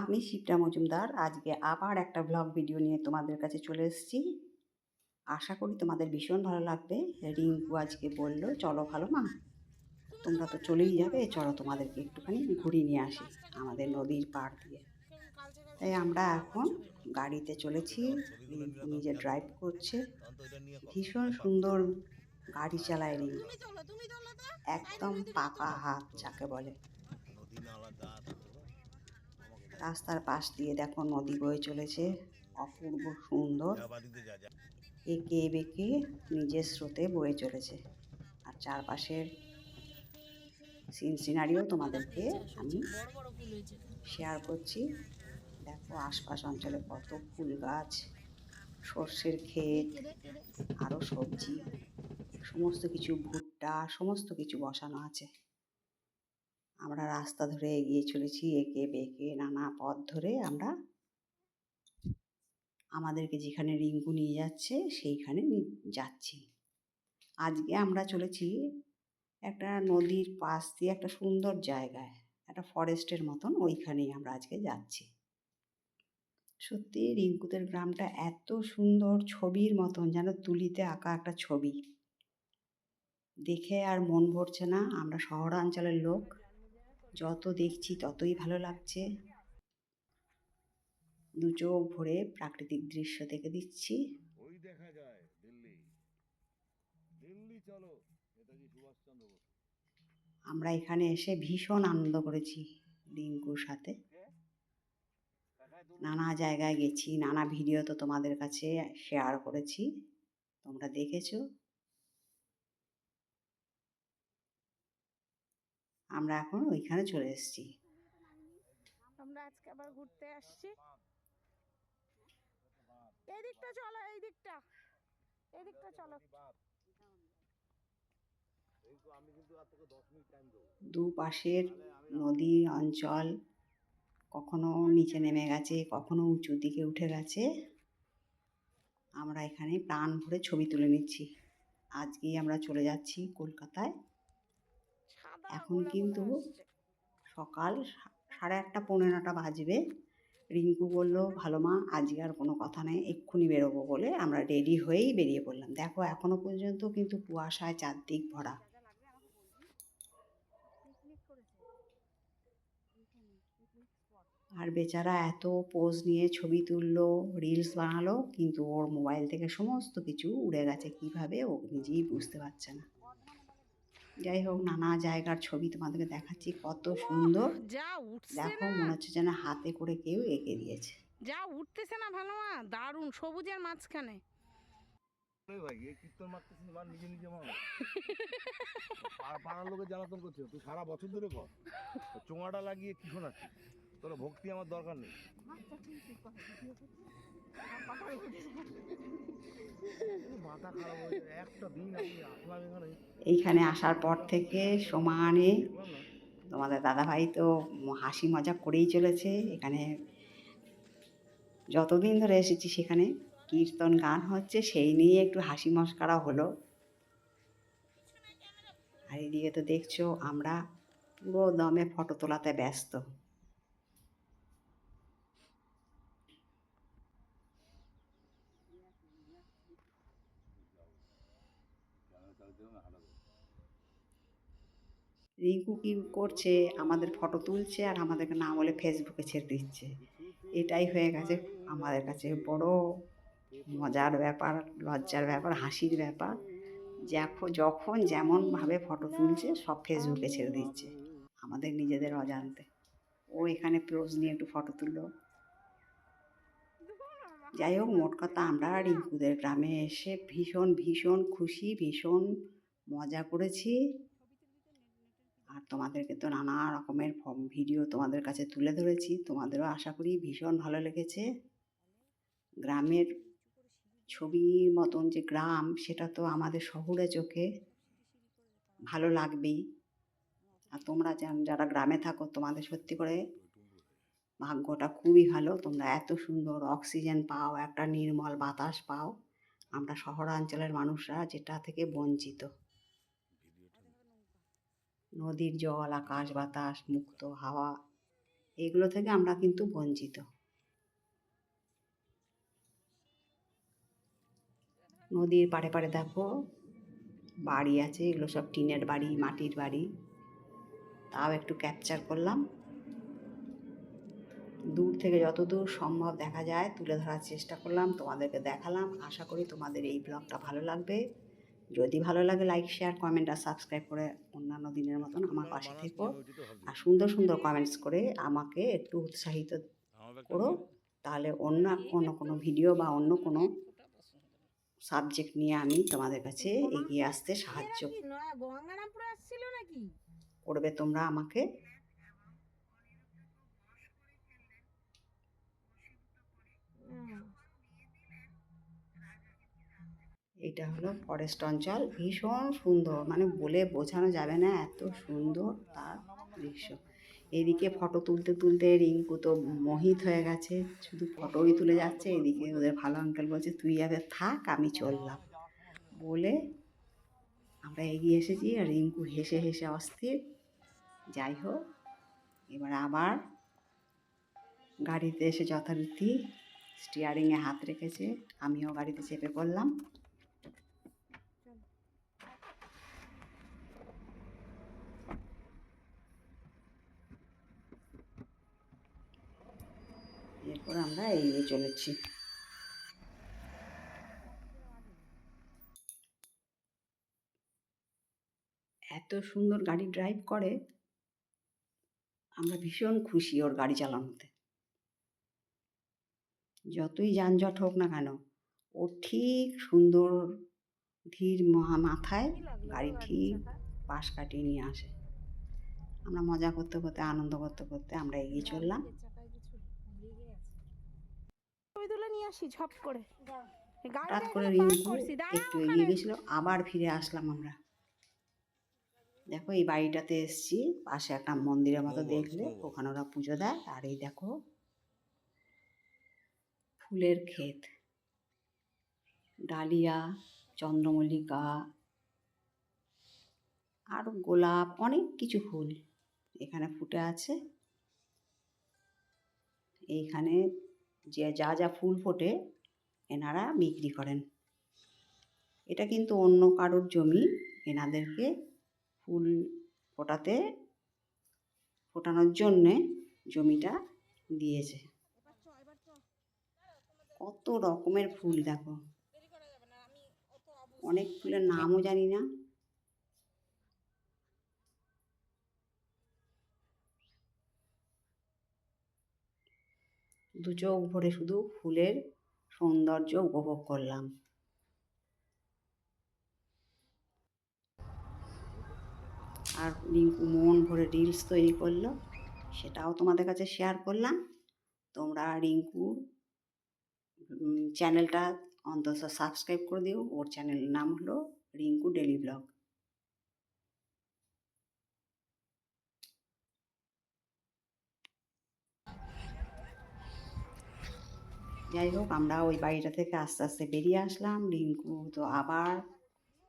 আমি শিপ্রা মজুমদার। আজকে আবার একটা ব্লগ ভিডিও নিয়ে তোমাদের কাছে চলে এসেছি। আশা করি তোমাদের ভীষণ ভালো লাগবে। রিঙ্কু আজকে বলল, চলো ভালো মা। তোমরা তো চলেই যাবে। চলো তোমাদেরকে একটুখানি ঘুরিয়ে নিয়ে আসি আমাদের নদীর পাড় দিয়ে। তাই আমরা এখন গাড়িতে চলেছি। নিজে ড্রাইভ করছে। ভীষণ সুন্দর গাড়ি চালায় রিঙ্কু। একদম পাকা হাত, যাকে বলে। রাস্তার পাশ দিয়ে দেখো নদী বয়ে চলেছে। অপূর্ব সুন্দর। এঁকে বেঁকে নিজের স্রোতে বয়ে চলেছে। আর চারপাশের সিন সিনারিও তোমাদেরকে আমি শেয়ার করছি। দেখো আশপাশ অঞ্চলে কত ফুল গাছ, সর্ষের ক্ষেত আরও সবজি, সমস্ত কিছু ভুট্টা, সমস্ত কিছু বসানো আছে। আমরা রাস্তা ধরে এগিয়ে চলেছি, এঁকে বেঁকে নানা পথ ধরে আমরা আমাদেরকে যেখানে রিঙ্কু নিয়ে যাচ্ছে, সেইখানে যাচ্ছি। আজকে আমরা চলেছি একটা নদীর পাশ দিয়ে একটা সুন্দর জায়গায়, একটা ফরেস্টের মতন ওইখানেই আমরা আজকে যাচ্ছি। সত্যি রিঙ্কুদের গ্রামটা এত সুন্দর ছবির মতন, যেন তুলিতে আঁকা একটা ছবি। দেখে আর মন ভরছে না, আমরা শহরাঞ্চলের লোক। যত দেখছি ততই ভালো লাগছে। দু চোখ ভরে প্রাকৃতিক দৃশ্য দেখে দিচ্ছি। ওই দেখা যায় দিল্লি। দিল্লি চলো নেতাজি সুভাষচন্দ্র বোস। আমরা এখানে এসে ভীষণ আনন্দ করেছি রিঙ্কুর সাথে। নানা জায়গায় গেছি নানা ভিডিও তো তোমাদের কাছে শেয়ার করেছি। তোমরা দেখেছ? আমরা এখন ওইখানে চলে এসেছি। আমরা আজকে আবার ঘুরতে আসছি। এই দিকটা চলো এই দিকটা এই দিকটা চলো। দুপাশের নদী অঞ্চল কখনো নিচে নেমে গেছে কখনো উঁচুর দিকে উঠে গেছে। আমরা এখানে প্রাণ ভরে ছবি তুলে নিচ্ছি। আজকেই আমরা চলে যাচ্ছি কলকাতায়। এখন কিন্তু সকাল সাড়ে আটটা পনেরোটা বাজবে। রিঙ্কু বলল ভালো মা আজকে আর কোনো কথা নেই এক্ষুনি বেরোবো বলে আমরা রেডি হয়েই বেরিয়ে পড়লাম। দেখো এখনও পর্যন্ত কিন্তু কুয়াশায় চারদিক ভরা। আর বেচারা এত পোজ নিয়ে ছবি তুললো রিলস বানালো কিন্তু ওর মোবাইল থেকে সমস্ত কিছু উড়ে গেছে। কীভাবে ও নিজেই বুঝতে পারছে না। যাই হোক নানা জায়গার ছবি তোমাদেরকে দেখাচ্ছি কত সুন্দর। যা উঠছে দেখো মনে হচ্ছে যেন হাতে করে কেউ এঁকে দিয়েছে। যা উঠতেছে না ভালো মা দারুণ সবুজের মাঝখানে। এই ভাই এই কীর্তন মারতেছিস মার নিজে নিজে মার। পাড়ার জ্বালাতন করছে তুই সারা বছর ধরে কর। চোঙাটা লাগিয়ে কি শোনাচ্ছিস? তোর ভক্তি আমার দরকার নেই। এইখানে আসার পর থেকে সমানে তোমাদের দাদাভাই তো হাসি মজা করেই চলেছে। এখানে যতদিন ধরে এসেছি সেখানে কীর্তন গান হচ্ছে, সেই নিয়ে একটু হাসি মস্কারা হলো। আর এদিকে তো দেখছ, আমরা পুরো দমে ফটো তোলাতে ব্যস্ত। রিঙ্কু কি করছে? আমাদের ফটো তুলছে আর আমাদেরকে না বলে ফেসবুকে ছেড়ে দিচ্ছে। এটাই হয়ে গেছে আমাদের কাছে বড় মজার ব্যাপার, লজ্জার ব্যাপার, হাসির ব্যাপার। যখন যেমনভাবে ফটো তুলছে, সব ফেসবুকে ছেড়ে দিচ্ছে। আমাদের নিজেদের অজান্তে। ও এখানে পোজ নিয়ে একটু ফটো তুললো। যাই হোক মোট কথা আমরা রিঙ্কুদের গ্রামে এসে ভীষণ ভীষণ খুশি, ভীষণ মজা করেছি। আর তোমাদেরকে তো নানা রকমের ভিডিও তোমাদের কাছে তুলে ধরেছি। তোমাদেরও আশা করি ভীষণ ভালো লেগেছে। গ্রামের ছবির মতন যে গ্রাম, সেটা তো আমাদের শহুরে চোখে ভালো লাগবেই। আর তোমরা যারা গ্রামে থাকো, তোমাদের সত্যি করে ভাগ্যটা খুবই ভালো। তোমরা এত সুন্দর অক্সিজেন পাও, একটা নির্মল বাতাস পাও। আমরা শহরাঞ্চলের মানুষরা যেটা থেকে বঞ্চিত। নদীর জল, আকাশ বাতাস, মুক্ত হাওয়া, এগুলো থেকে আমরা কিন্তু বঞ্চিত। নদীর পাড়ে পাড়ে দেখো, বাড়ি আছে, এগুলো সব টিনের বাড়ি, মাটির বাড়ি। তাও একটু ক্যাপচার করলাম। দূর থেকে যতদূর সম্ভব দেখা যায় তুলে ধরার চেষ্টা করলাম তোমাদেরকে দেখালাম। আশা করি তোমাদের এই ব্লগটা ভালো লাগবে। যদি ভালো লাগে লাইক শেয়ার কমেন্ট আর সাবস্ক্রাইব করে অন্যান্য দিনের মতন আমার পাশে থেকো। আর সুন্দর সুন্দর কমেন্টস করে আমাকে একটু উৎসাহিত করো। তাহলে অন্য কোনো কোনো ভিডিও বা অন্য কোনো সাবজেক্ট নিয়ে আমি তোমাদের কাছে এগিয়ে আসতে সাহায্য করবে তোমরা আমাকে। এটা হলো ফরেস্ট অঞ্চল। ভীষণ সুন্দর। মানে বলে বোঝানো যাবে না, এত সুন্দর তার দৃশ্য। এদিকে ফটো তুলতে তুলতে রিঙ্কু তো মোহিত হয়ে গেছে। শুধু ফটোই তুলে যাচ্ছে, এদিকে ওদের ভালো আঙ্কেল বলছে, তুই আগে থাক, আমি চললাম। বলে আমরা এগিয়ে এসেছি আর রিঙ্কু হেসে হেসে অস্থির। যাই হোক, এবার আবার গাড়িতে এসে যথারীতি স্টিয়ারিংয়ে হাত রেখেছে। আমিও গাড়িতে চেপে পড়লাম। এরপর আমরা এগিয়ে চলেছি। এত সুন্দর গাড়ি ড্রাইভ করে, আমরা ভীষণ খুশি ওর গাড়ি চালানোতে। যতই যানজট হোক না কেন ও ঠিক সুন্দর ধীর মহা মাথায় গাড়ি ঠিক? পাশ কাটিয়ে নিয়ে আসে। আমরা মজা করতে করতে, আনন্দ করতে করতে আমরা এগিয়ে চললাম গাড়ির চাকায় কিছু লেগে গেছে। ছবি তুলে নিয়ে আসি ঝপ করে। গাড়িটা করে এখানে park রিঙ্কু করছি, দাঁড়াও একটু এগিয়ে গেছিল আবার ফিরে আসলাম আমরা। দেখো এই বাড়িটাতে এসছি পাশে একটা মন্দিরের মতো দেখলে ওখানে ওরা পুজো দেয় আর এই দেখো ফুলের ক্ষেত। ডালিয়া চন্দ্রমল্লিকা আর গোলাপ অনেক কিছু ফুল এখানে ফুটে আছে। এইখানে যে যা যা ফুল ফোটে, এনারা বিক্রি করেন। এটা কিন্তু অন্য কারোর জমি, এনাদেরকে ফুল ফোটাতে, ফোটানোর জন্যে জমিটা দিয়েছে। কত রকমের ফুল দেখো। অনেক ফুলের নামও জানি না। দু চোখ ভরে শুধু ফুলের সৌন্দর্য উপভোগ করলাম। আর রিঙ্কু মন ভরে রিলস তৈরি করল সেটাও তোমাদের কাছে শেয়ার করলাম। তোমরা রিঙ্কুর উম, চ্যানেলটা অন্তত সাবস্ক্রাইব করে দিও। ওর চ্যানেলের নাম হলো রিঙ্কু ডেলি ব্লগ যাই হোক আমরা ওই বাড়িটা থেকে আস্তে আস্তে বেরিয়ে আসলাম। রিঙ্কু তো আবার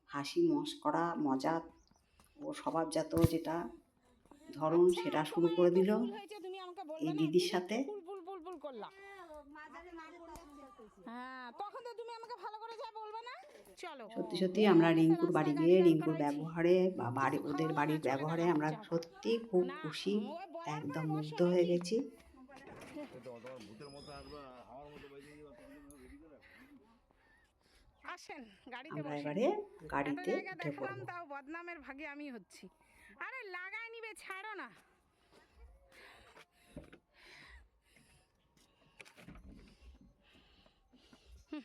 হাসি মস্করা মজা ও স্বভাবজাত যেটা ধরন সেটা শুরু করে দিল। এই দিদির সাথে। হ্যাঁ তখন তো তুমি আমাকে ভালো করে যা বলবে না। চলো। সত্যি সত্যি আমরা রিঙ্কুর বাড়ি গিয়ে রিঙ্কুর ব্যবহারে বা বাড়ি ওদের বাড়ির ব্যবহারে আমরা সত্যি খুব খুশি একদম মুগ্ধ হয়ে গেছি। আসেন গাড়িতে আমরা বসেন। এবারে গাড়িতে উঠে দেখলাম তাও বদনামের ভাগে আমি হচ্ছি। আরে লাগাই নিবে ছাড়ো না। হুম,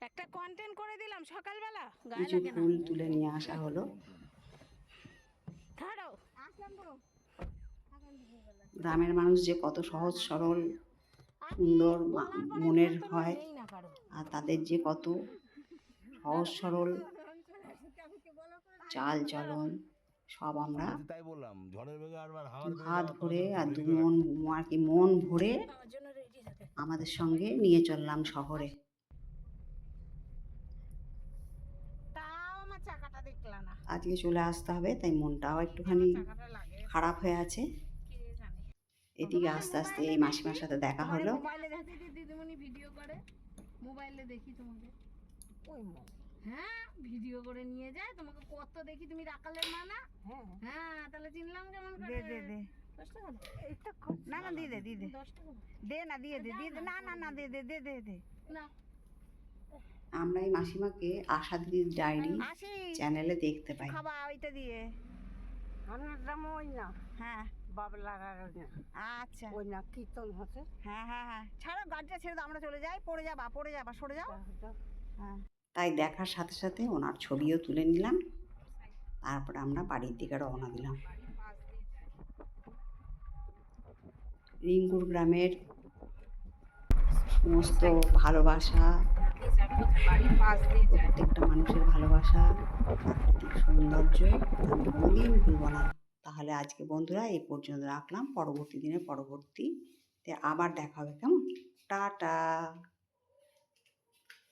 একটা কন্টেন্ট করে দিলাম সকালবেলা। গায়ে কিছু লাগে না। ফুল তুলে নিয়ে আসা হলো। ধরো। গ্রামের মানুষ যে কত সহজ সরল সুন্দর মনের হয় আর তাদের যে কত সহজ সরল চাল চলন সব আমরা হাত ভরে আর দু মন আর কি মন ভরে আমাদের সঙ্গে নিয়ে চললাম শহরে। আজকে চলে আসতে হবে তাই মনটাও একটুখানি খারাপ হয়ে আছে। এদিকে আস্তে আস্তে এই মাসিমার সাথে দেখা হলো। মোবাইলে দেখি যে দিদিমণি ভিডিও করে। মোবাইলে দেখি তোমাকে। হ্যাঁ ভিডিও করে নিয়ে যায়। তোমাকে কত দেখি তুমি রাকালের মা না? হ্যাঁ। তাহলে চিনলাম কেমন করে। দে দে। দে দশ টাকা দাও। না না দিয়ে দে দিয়ে দে দশ টাকা দাও। দে না দিয়ে দে দিয়ে দে। না না না দে দে দে দে দে। না। আমরা এই মাসিমাকে আশা দিদির ডায়েরি চ্যানেলে দেখতে পাই। খাবা ওইটা দিয়ে। আমার ওই না। হ্যাঁ। বাবলা আচ্ছা। ওই না কীর্তন হচ্ছে। হ্যাঁ হ্যাঁ হ্যাঁ। ছাড়ো গাড়িটা ছেড়ে দাও আমরা চলে যাই। পড়ে যাবা পড়ে যাবা সরে যাও। হ্যাঁ। তাই দেখার সাথে সাথে ওনার ছবিও তুলে নিলাম। তারপরে আমরা বাড়ির দিকে রওনা দিলাম। রিঙ্গুর গ্রামের সমস্ত ভালোবাসা প্রত্যেকটা মানুষের ভালোবাসা প্রাকৃতিক সৌন্দর্য আমি কোনোদিন ভুলব না। তাহলে আজকে বন্ধুরা এই পর্যন্ত রাখলাম। পরবর্তী দিনে পরবর্তী আবার দেখা হবে। কেমন? টাটা।